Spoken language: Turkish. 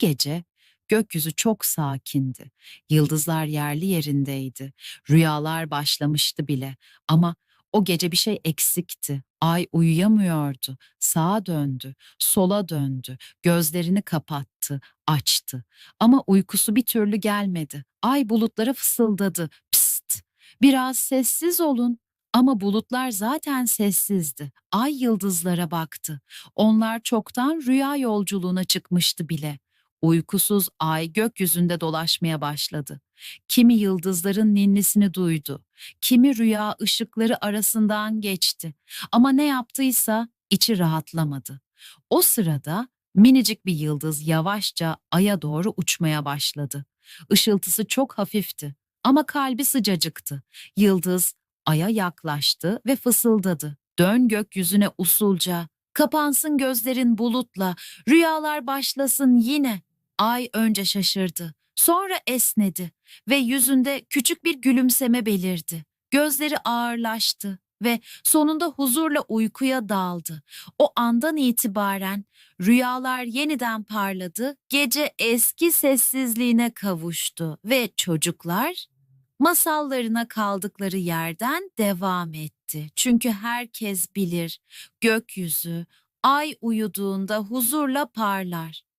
gece gökyüzü çok sakindi. Yıldızlar yerli yerindeydi. Rüyalar başlamıştı bile. Ama o gece bir şey eksikti. Ay uyuyamıyordu. Sağa döndü, sola döndü. Gözlerini kapattı, açtı. Ama uykusu bir türlü gelmedi. Ay bulutlara fısıldadı. Psst! Biraz sessiz olun. Ama bulutlar zaten sessizdi. Ay yıldızlara baktı. Onlar çoktan rüya yolculuğuna çıkmıştı bile. Uykusuz ay gökyüzünde dolaşmaya başladı. Kimi yıldızların ninnisini duydu. Kimi rüya ışıkları arasından geçti. Ama ne yaptıysa içi rahatlamadı. O sırada minicik bir yıldız yavaşça aya doğru uçmaya başladı. Işıltısı çok hafifti ama kalbi sıcacıktı. Yıldız aya yaklaştı ve fısıldadı. Dön gökyüzüne usulca. Kapansın gözlerin bulutla. Rüyalar başlasın yine. Ay önce şaşırdı. Sonra esnedi ve yüzünde küçük bir gülümseme belirdi. Gözleri ağırlaştı ve sonunda huzurla uykuya daldı. O andan itibaren rüyalar yeniden parladı, gece eski sessizliğine kavuştu ve çocuklar masallarına kaldıkları yerden devam etti. Çünkü herkes bilir gökyüzü ay uyuduğunda huzurla parlar.